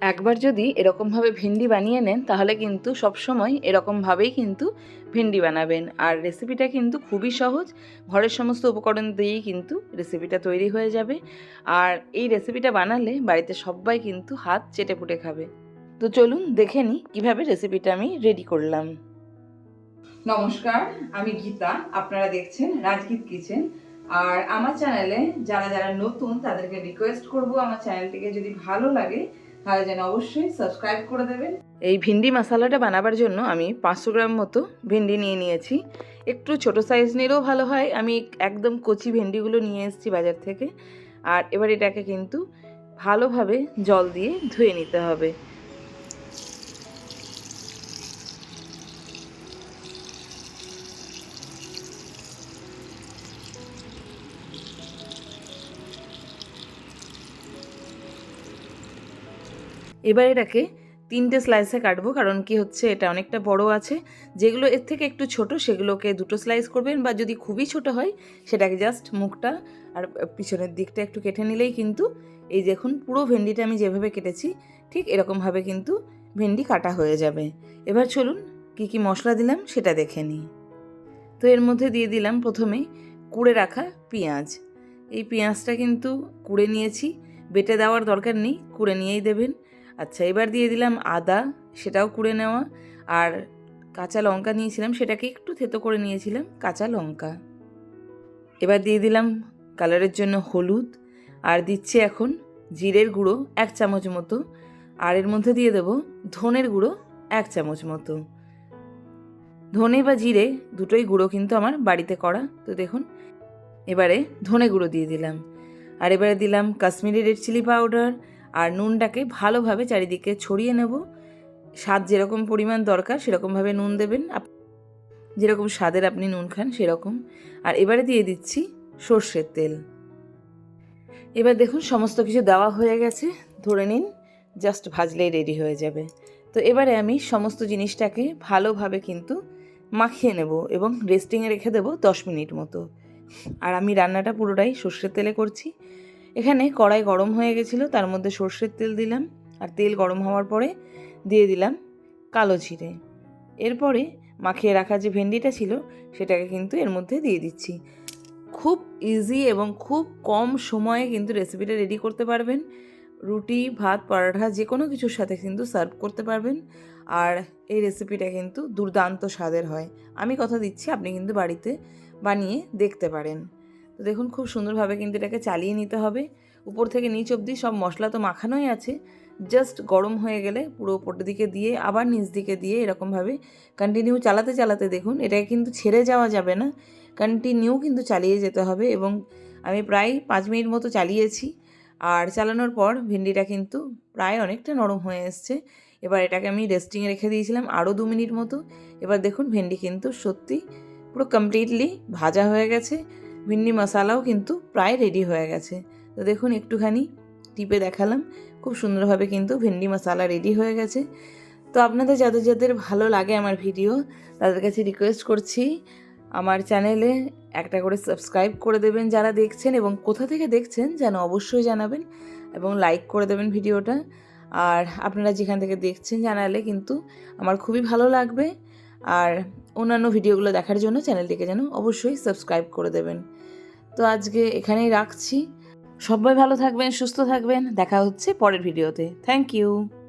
একবার যদি এরকমভাবে ভেন্ডি বানিয়ে নেন, তাহলে কিন্তু সবসময় এরকমভাবেই কিন্তু ভেন্ডি বানাবেন। আর রেসিপিটা কিন্তু খুবই সহজ। ঘরের সমস্ত উপকরণ দিয়েই কিন্তু রেসিপিটা তৈরি হয়ে যাবে। আর এই রেসিপিটা বানালে বাড়িতে সবাই কিন্তু হাত চেটে পুটে খাবে। তো চলুন দেখে নিই কীভাবে রেসিপিটা আমি রেডি করলাম। নমস্কার, আমি গীতা। আপনারা দেখছেন রাজগীত কিচেন। আর আমার চ্যানেলে যারা যারা নতুন, তাদেরকে রিকোয়েস্ট করব আমার চ্যানেলটিকে যদি ভালো লাগে তাহলে যেন অবশ্যই সাবস্ক্রাইব করে দেবেন। এই ভিন্ডি মশালাটা বানাবার জন্য আমি পাঁচশো গ্রাম মতো ভেন্ডি নিয়ে নিয়েছি। একটু ছোট সাইজ নিলেও ভালো হয়। আমি একদম কচি ভেন্ডিগুলো নিয়ে এসেছি বাজার থেকে। আর এবার এটাকে কিন্তু ভালোভাবে জল দিয়ে ধুয়ে নিতে হবে। এবার এটাকে তিনটে স্লাইসে কাটবো, কারণ কি হচ্ছে, এটা অনেকটা বড় আছে। যেগুলো এর থেকে একটু ছোট, সেগুলোকে দুটো স্লাইস করবেন, বা যদি খুবই ছোট হয়, সেটাকে জাস্ট মুখটা আর পিছনের দিকটা একটু কেটে নিলেই কিন্তু এই দেখুন, পুরো ভেন্ডিটা আমি যেভাবে কেটেছি, ঠিক এরকমভাবে কিন্তু ভেন্ডি কাটা হয়ে যাবে। এবার চলুন কি কি মশলা দিলাম, সেটা দেখে নিই। তো এর মধ্যে দিয়ে দিলাম প্রথমে কুড়ে রাখা পেঁয়াজ। এই পেঁয়াজটা কিন্তু কুড়ে নিয়েছি, বেটে দেওয়ার দরকার নেই, কুড়ে নিয়েই দেবেন। আচ্ছা এবার দিয়ে দিলাম আদা, সেটাও কুড়ে নেওয়া। আর কাঁচা লঙ্কা নিয়েছিলাম, সেটাকে একটু থেতো করে নিয়েছিলাম, কাঁচা লঙ্কা। এবার দিয়ে দিলাম কালারের জন্য হলুদ। আর দিচ্ছি এখন জিরের গুঁড়ো এক চামচ মতো। আর এর মধ্যে দিয়ে দেবো ধনের গুঁড়ো এক চামচ মতো। ধনে বা জিরে দুটোই গুঁড়ো কিন্তু আমার বাড়িতে করা। তো দেখুন, এবারে ধনে গুঁড়ো দিয়ে দিলাম। আর এবারে দিলাম কাশ্মীরি রেড চিলি পাউডার। আর নুনটাকে ভালোভাবে চারিদিকে ছড়িয়ে নেব। স্বাদ যেরকম পরিমাণ দরকার, সেরকমভাবে নুন দেবেন। যেরকম স্বাদের আপনি নুন খান, সেরকম। আর এবারে দিয়ে দিচ্ছি সর্ষের তেল। এবার দেখুন সমস্ত কিছু দেওয়া হয়ে গেছে, ধরে নিন, জাস্ট ভাজলেই রেডি হয়ে যাবে। তো এবারে আমি সমস্ত জিনিসটাকে ভালোভাবে কিন্তু মাখিয়ে নেব এবং রেস্টিংয়ে রেখে দেবো দশ মিনিট মতো। আর আমি রান্নাটা পুরোটাই সর্ষের তেলে করছি। এখানে কড়াই গরম হয়ে গেছিল, তার মধ্যে সর্ষের তেল দিলাম, আর তেল গরম হওয়ার পরে দিয়ে দিলাম কালো জিরে। এরপরে মাখিয়ে রাখা যে ভেন্ডিটা ছিল, সেটাকে কিন্তু এর মধ্যে দিয়ে দিচ্ছি। খুব ইজি এবং খুব কম সময়ে কিন্তু রেসিপিটা রেডি করতে পারবেন। রুটি, ভাত পরাঠা যে কোনো কিছুর সাথে কিন্তু সার্ভ করতে পারবেন। আর এই রেসিপিটা কিন্তু দুর্দান্ত স্বাদের হয়। আমি কথা দিচ্ছি, আপনি কিন্তু বাড়িতে বানিয়ে দেখতে পারেন। তো দেখুন খুব সুন্দরভাবে কিন্তু এটাকে চালিয়ে নিতে হবে। উপর থেকে নিচ অবধি সব মশলা তো মাখানোই আছে। জাস্ট গরম হয়ে গেলে পুরো ওপর দিকে দিয়ে আবার নিচ দিকে দিয়ে এরকমভাবে কন্টিনিউ চালাতে চালাতে দেখুন এটাকে কিন্তু ছেড়ে যাওয়া যাবে না। কন্টিনিউ কিন্তু চালিয়ে যেতে হবে এবং আমি প্রায় পাঁচ মিনিট মতো চালিয়েছি। আর চালানোর পর ভেন্ডিটা কিন্তু প্রায় অনেকটা নরম হয়ে এসছে। এবার এটাকে আমি রেস্টিংয়ে রেখে দিয়েছিলাম আরও দু মিনিট মতো। এবার দেখুন ভেন্ডি কিন্তু সত্যি পুরো কমপ্লিটলি ভাজা হয়ে গেছে। ভিন্ডি মশালাও কিন্তু প্রায় রেডি হয়ে গেছে। তো দেখুন, একটুখানি টিপে দেখালাম। খুব সুন্দরভাবে কিন্তু ভেন্ডি মশালা রেডি হয়ে গেছে। তো আপনাদের যাদের যাদের ভালো লাগে আমার ভিডিও তাদের কাছে রিকোয়েস্ট করছি, আমার চ্যানেলে একটা করে সাবস্ক্রাইব করে দেবেন যারা দেখছেন এবং কোথা থেকে দেখছেন, যেন অবশ্যই জানাবেন এবং লাইক করে দেবেন ভিডিওটা আর আপনারা যেখান থেকে দেখছেন জানালে কিন্তু আমার খুবই ভালো লাগবে। আর অন্যান্য ভিডিওগুলো দেখার জন্য চ্যানেলটিকে যেন অবশ্যই সাবস্ক্রাইব করে দেবেন। তো আজকে এখানেই রাখছি। সবাই ভালো থাকবেন, সুস্থ থাকবেন। দেখা হচ্ছে পরের ভিডিওতে। Thank you.